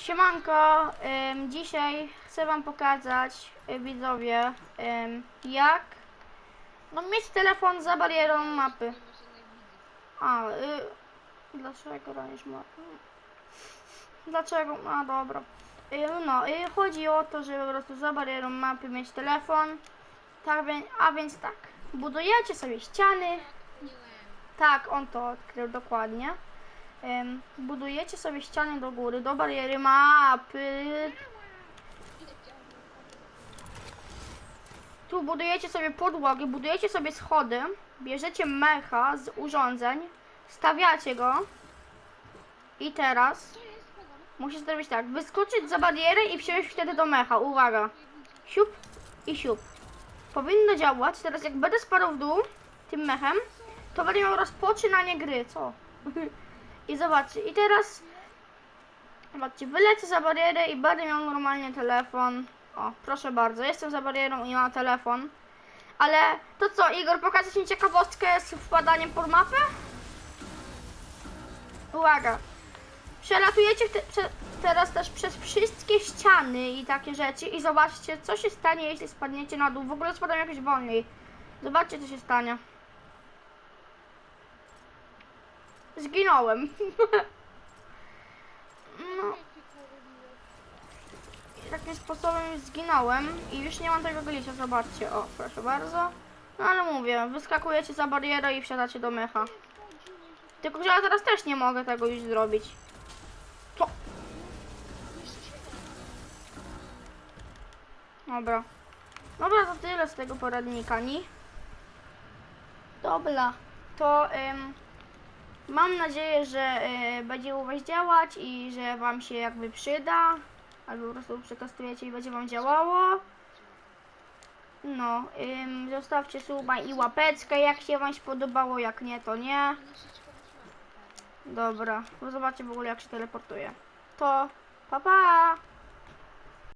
Siemanko, dzisiaj chcę wam pokazać, y, widzowie, jak no, mieć telefon za barierą mapy. A, y, dlaczego ranisz mapę? Dlaczego? A, dobra. Y, no, y, chodzi o to, żeby po prostu za barierą mapy mieć telefon. Tak, a więc tak, budujecie sobie ściany. Tak, on to odkrył dokładnie. Budujecie sobie ściany do góry, do bariery mapy. Tu budujecie sobie podłogi, budujecie sobie schody, bierzecie mecha z urządzeń, stawiacie go i teraz musisz zrobić tak, wyskoczyć za barierę i wsiąść wtedy do mecha. Uwaga, siup i siup. Powinno działać, teraz jak będę spadał w dół tym mechem, to będę miał rozpoczynanie gry, co? I zobaczcie, i teraz zobaczcie, wylecę za barierę i będę miał normalnie telefon. O, proszę bardzo, jestem za barierą i mam telefon. Ale to co, Igor, pokażesz mi ciekawostkę z wpadaniem pod mapę? Uwaga. Przelatujecie te, prze, teraz też przez wszystkie ściany i takie rzeczy i zobaczcie, co się stanie, jeśli spadniecie na dół. W ogóle spadam jakoś wolniej. Zobaczcie, co się stanie. Zginąłem. no, i takim sposobem zginąłem i już nie mam tego glitcha, zobaczcie. O, proszę bardzo. No ale mówię, wyskakujecie za barierę i wsiadacie do mecha. Tylko, że ja teraz też nie mogę tego już zrobić. Co? Dobra. Dobra, to tyle z tego poradnika, ni? Dobra, to ym, mam nadzieję, że y, będzie u Was działać i że Wam się jakby przyda. Albo po prostu przetestujecie i będzie Wam działało. No, ym, zostawcie suba i łapeczkę, jak się Wam spodobało, jak nie, to nie. Dobra, bo zobaczcie w ogóle jak się teleportuje. To, pa pa!